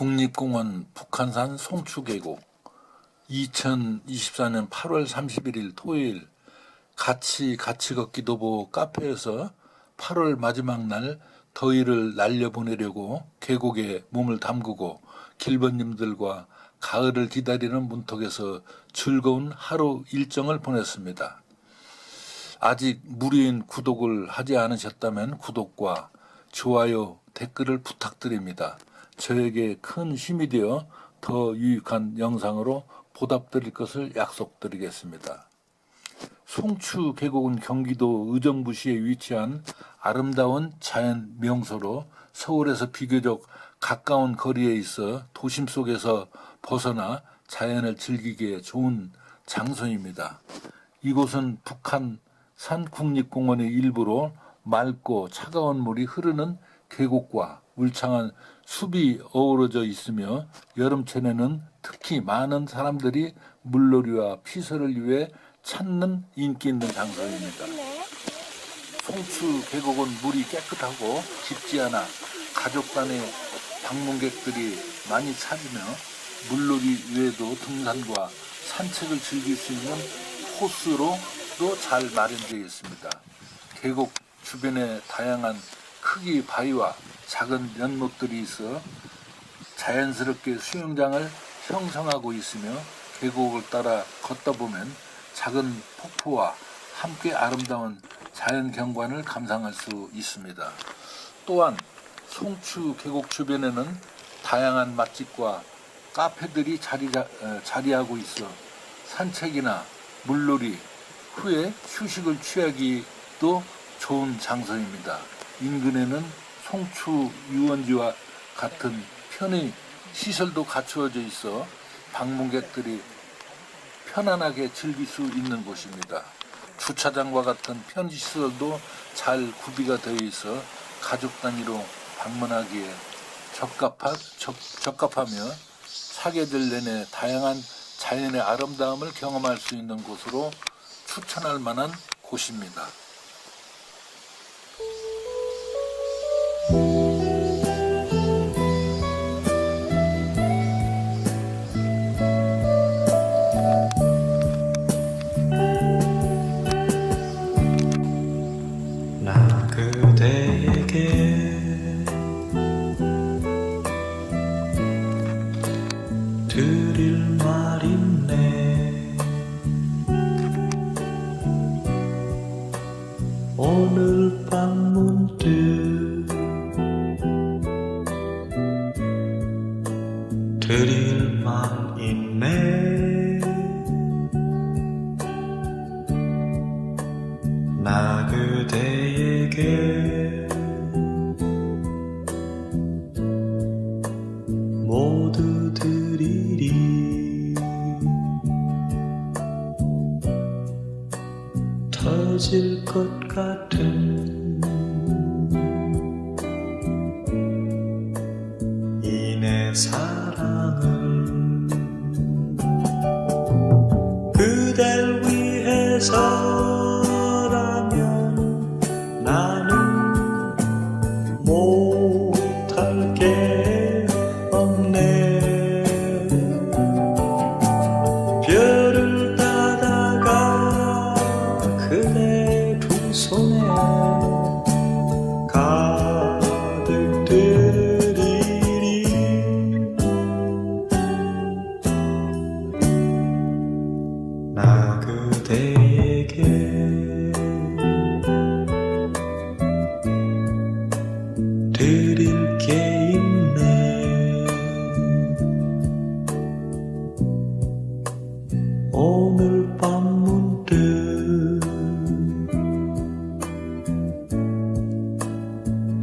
국립공원 북한산 송추계곡 2024년 8월 31일 토요일 같이 같이 걷기 도보 카페에서 8월 마지막 날 더위를 날려보내려고 계곡에 몸을 담그고 길번님들과 가을을 기다리는 문턱에서 즐거운 하루 일정을 보냈습니다. 아직 무료인 구독을 하지 않으셨다면 구독과 좋아요, 댓글을 부탁드립니다. 저에게 큰 힘이 되어 더 유익한 영상으로 보답드릴 것을 약속드리겠습니다. 송추 계곡은 경기도 의정부시에 위치한 아름다운 자연 명소로 서울에서 비교적 가까운 거리에 있어 도심 속에서 벗어나 자연을 즐기기에 좋은 장소입니다. 이곳은 북한 산 국립공원의 일부로 맑고 차가운 물이 흐르는 계곡과 울창한 숲이 어우러져 있으며 여름철에는 특히 많은 사람들이 물놀이와 피서를 위해 찾는 인기 있는 장소입니다. 송추 계곡은 물이 깨끗하고 깊지 않아 가족 단위 방문객들이 많이 찾으며 물놀이 외에도 등산과 산책을 즐길 수 있는 코스로도 잘 마련되어 있습니다. 계곡 주변에 다양한 크기 바위와 작은 연못들이 있어 자연스럽게 수영장을 형성하고 있으며 계곡을 따라 걷다 보면 작은 폭포와 함께 아름다운 자연 경관을 감상할 수 있습니다. 또한 송추 계곡 주변에는 다양한 맛집과 카페들이 자리, 어, 자리하고 있어 산책이나 물놀이 후에 휴식을 취하기도 좋은 장소입니다. 인근에는 송추 유원지와 같은 편의 시설도 갖추어져 있어 방문객들이 편안하게 즐길 수 있는 곳입니다. 주차장과 같은 편의 시설도 잘 구비가 되어 있어 가족 단위로 방문하기에 적합하, 적, 적합하며 사계절 내내 다양한 자연의 아름다움을 경험할 수 있는 곳으로 추천할 만한 곳입니다. 드릴 말 있네. 나 그대에게 모두 드리리. 터질 것 같은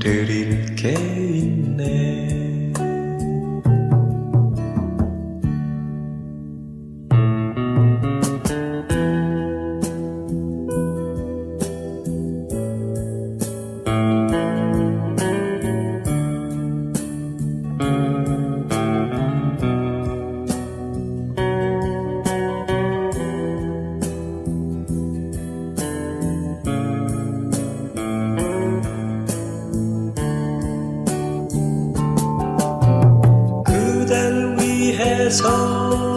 드릴 게 있네 그래